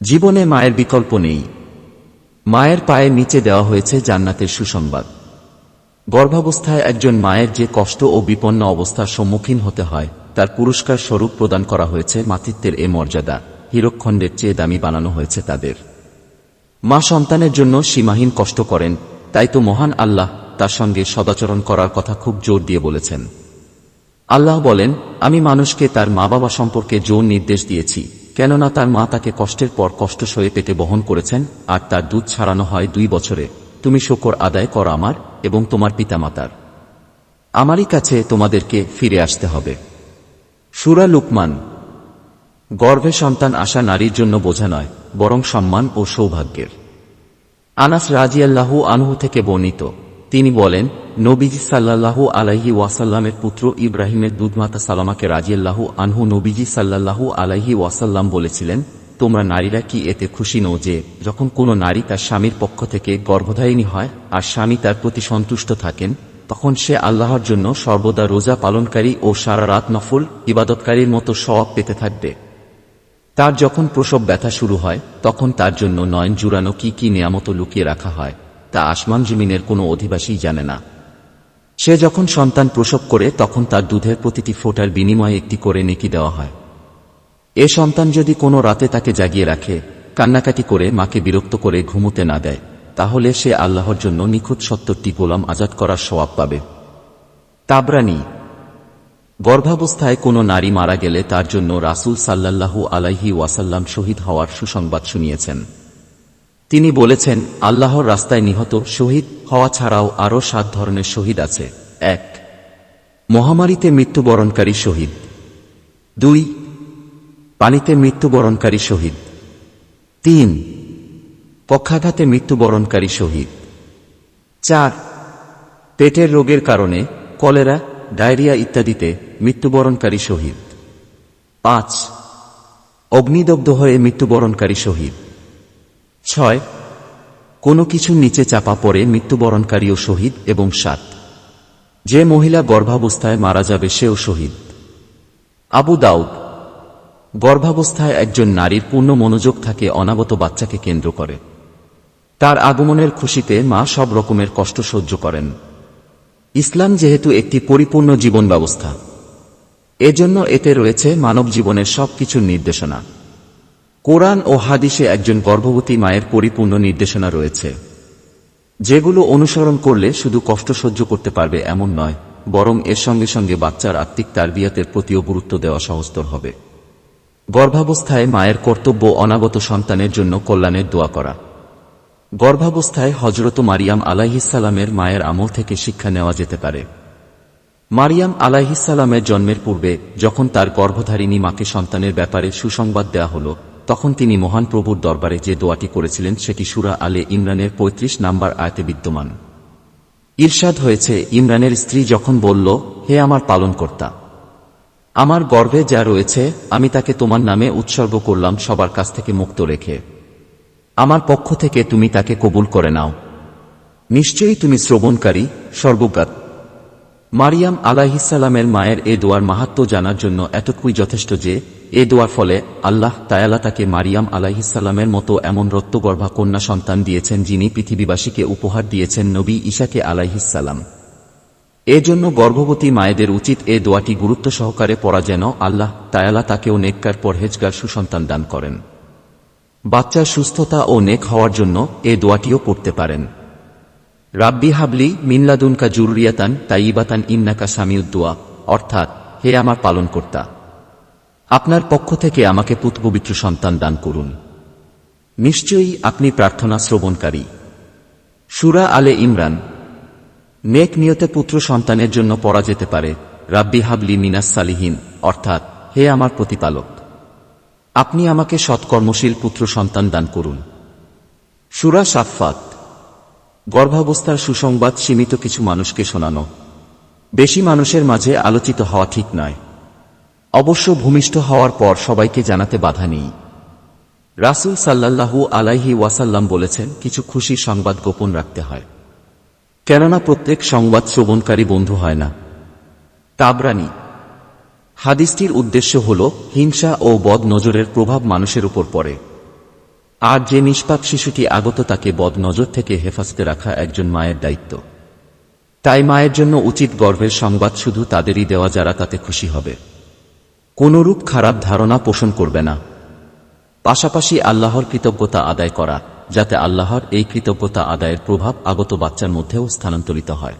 জীবনে মায়ের বিকল্প নেই। মায়ের পায়ের নিচে দেওয়া হয়েছে জান্নাতের সুসংবাদ। গর্ভাবস্থায় একজন মায়ের যে কষ্ট ও বিপন্ন অবস্থার সম্মুখীন হতে হয়, তার পুরস্কার স্বরূপ প্রদান করা হয়েছে মাতৃত্বের এ মর্যাদা হীরকখণ্ডের চেয়ে দামি বানানো হয়েছে তাদের। মা সন্তানের জন্য সীমাহীন কষ্ট করেন, তাই তো মহান আল্লাহ তার সঙ্গে সদাচরণ করার কথা খুব জোর দিয়ে বলেছেন। আল্লাহ বলেন, আমি মানুষকে তার মা বাবা সম্পর্কে জোর নির্দেশ দিয়েছি। কেননা তার মা তাকে কষ্টের পর কষ্ট সয়ে পেটে বহন করেছেন, আর তার দুধ ছাড়ানো হয় দুই বছরে। তুমি শকর আদায় কর আমার এবং তোমার পিতামাতার। আমারই কাছে তোমাদেরকে ফিরে আসতে হবে। সুরা লুকমান। গর্ভে সন্তান আসা নারীর জন্য বোঝা নয়, বরং সম্মান ও সৌভাগ্যের। আনাস রাজিয়াল্লাহু আনহু থেকে বর্ণিত। তিনি বলেন নবীজি সাল্লাল্লাহু আলাইহি ওয়াসাল্লামের পুত্র ইব্রাহিমের দুধমাতা সালামাকে রাজিয়াল্লাহু আনহু নবীজি সাল্লাল্লাহু আলাইহি ওয়াসাল্লাম বলেছিলেন, তোমরা নারীরা কি এতে খুশি নও যে, যখন কোনো নারী তার স্বামীর পক্ষ থেকে গর্ভধারিণী হয় আর স্বামী তার প্রতি সন্তুষ্ট থাকেন, তখন সে আল্লাহর জন্য সর্বদা রোজা পালনকারী ও সারা রাত নফল, ইবাদতকারীর মতো সওয়াব পেতে থাকবে। তার যখন প্রসব ব্যথা শুরু হয়, তখন তার জন্য নয়ন জুড়ানো কি কি নিয়ামত লুকিয়ে রাখা হয়, তা আসমান জমিনের কোনো অধিবাসী জানে না। সে যখন সন্তান প্রসব করে, তখন তার দুধের প্রতিটি ফোটার বিনিময়ে একটি করে নেকি দেওয়া হয়। এ সন্তান যদি কোনো রাতে তাকে জাগিয়ে রাখে, কান্নাকাটি করে মাকে বিরক্ত করে ঘুমোতে না দেয়, তাহলে সে আল্লাহর জন্য নিখুঁত সত্তরটি গোলাম আজাদ করার সওয়াব পাবে। তাবরানি। গর্ভাবস্থায় কোনো নারী মারা গেলে তার জন্য রাসূল সাল্লাল্লাহু আলাইহি ওয়াসাল্লাম শহীদ হওয়ার সুসংবাদ শুনিয়েছেন। তিনি বলেছেন, আল্লাহর রাস্তায় নিহত শহীদ হওয়া ছাড়াও আরও সাত ধরনের শহীদ আছে। এক, মহামারীতে মৃত্যুবরণকারী শহীদ। দুই, পানিতে মৃত্যুবরণকারী শহীদ। তিন, পক্ষাঘাতে মৃত্যুবরণকারী শহীদ। চার, পেটের রোগের কারণে কলেরা, ডায়রিয়া ইত্যাদিতে মৃত্যুবরণকারী শহীদ। পাঁচ, অগ্নিদগ্ধ হয়ে মৃত্যুবরণকারী শহীদ। ছয় কোনো কিছুর নিচে চাপা পড়ে মৃত্যুবরণকারী ও শহীদ এবং সাত। যে মহিলা গর্ভাবস্থায় মারা যাবে সেও শহীদ। আবু দাউদ। গর্ভাবস্থায় একজন নারীর পূর্ণ মনোযোগ থাকে অনাগত বাচ্চাকে কেন্দ্র করে। তার আগমনের খুশিতে মা সব রকমের কষ্ট সহ্য করেন। ইসলাম যেহেতু একটি পরিপূর্ণ জীবন ব্যবস্থা, এজন্য এতে রয়েছে মানব জীবনের সব কিছুর নির্দেশনা। কোরআন ও হাদিসে একজন গর্ভবতী মায়ের পরিপূর্ণ নির্দেশনা রয়েছে। যেগুলো অনুসরণ করলে শুধু কষ্ট সহ্য করতে পারবে এমন নয়, বরং এর সঙ্গে সঙ্গে বাচ্চার আত্মিক তারবিয়াতের প্রতিও গুরুত্ব দেওয়া সহজতর হবে। গর্ভাবস্থায় মায়ের কর্তব্য অনাগত সন্তানের জন্য কল্যাণের দোয়া করা। গর্ভাবস্থায় হজরত মারিয়াম আলাইহিসালামের মায়ের আমল থেকে শিক্ষা নেওয়া যেতে পারে। মারিয়াম আলাইহিসালামের জন্মের পূর্বে যখন তার গর্ভধারিণী মাকে সন্তানের ব্যাপারে সুসংবাদ দেয়া হল তখন তিনি মহান প্রভুর দরবারে যে দোয়াটি করেছিলেন সেটি সুরা আলে ইমরানের ৩৫ নাম্বার আয়তে বিদ্যমান। ঈর্ষাদ হয়েছে, ইমরানের স্ত্রী যখন বলল, হে আমার পালনকর্তা, আমার গর্ভে যা রয়েছে, আমি তাকে তোমার নামে উৎসর্গ করলাম, সবার কাছ থেকে মুক্ত রেখে। আমার পক্ষ থেকে তুমি তাকে কবুল করে নাও। নিশ্চয়ই তুমি শ্রবণকারী, সর্বজ্ঞাত। মারিয়াম আলাহিসাল্লামের মায়ের এ দোয়ার মাহাত্ম জানার জন্য এতটুকুই যথেষ্ট যে এ দোয়ার ফলে আল্লাহ তায়ালা তাকে মারিয়াম আলাহিসাল্লামের মতো এমন রত্তগর্ভা কন্যা সন্তান দিয়েছেন যিনি পৃথিবীবাসীকে উপহার দিয়েছেন নবী ঈশাকে আলাইহিসাল্লাম এজন্য গর্ভবতী মায়েদের উচিত এ দোয়াটি গুরুত্ব সহকারে পড়া যেন আল্লাহ তায়ালা তাকেও নেককার পরহেজগার সুসন্তান দান করেন। বাচ্চার সুস্থতা ও নেক হওয়ার জন্য এ দোয়াটিও পড়তে পারেন। রাব্বি হাবলি মিনলাদুনকা জুরুরিয়াতান তাইবাতান ইন্নাকা সামিউদ্দোয়া অর্থাৎ, হে আমার পালনকর্তা আপনার পক্ষ থেকে আমাকে পুতপবিত্র সন্তান দান করুন। নিশ্চয়ই আপনি প্রার্থনা শ্রবণকারী। সুরা আলে ইমরান, নেক নিয়তে পুত্র সন্তানের জন্য পড়া যেতে পারে, রাব্বি হাবলি মিনাস সালিহীন, অর্থাৎ, হে আমার প্রতিপালক, আপনি আমাকে সৎকর্মশীল পুত্র সন্তান দান করুন। সুরা সাফাত গর্ভাবস্থার সুসংবাদ সীমিত কিছু মানুষকে শোনানো। বেশি মানুষের মাঝে আলোচিত হওয়া ঠিক নয়। অবশ্য ভূমিষ্ঠ হওয়ার পর সবাইকে জানাতে বাধা নেই। রাসুল সাল্লাল্লাহু আলাইহি ওয়াসাল্লাম বলেছেন, কিছু খুশি সংবাদ গোপন রাখতে হয়। কেননা প্রত্যেক সংবাদ শ্রবণকারী বন্ধু হয় না। তাবরানি। হাদিসটির উদ্দেশ্য হল, হিংসা ও বদ নজরের প্রভাব মানুষের উপর পড়ে। আর যে নিষ্পাপ শিশুটি আগত, তাকে বদ নজর থেকে হেফাজতে রাখা একজন মায়ের দায়িত্ব। তাই মায়ের জন্য উচিত গর্বের সংবাদ শুধু তাদেরই দেওয়া যারা তাতে খুশি হবে। কোনরূপ খারাপ ধারণা পোষণ করবে না। পাশাপাশি আল্লাহর কৃতজ্ঞতা আদায় করা, যাতে আল্লাহর এই কৃতজ্ঞতা আদায়ের প্রভাব আগত বাচ্চার মধ্যেও স্থানান্তরিত হয়।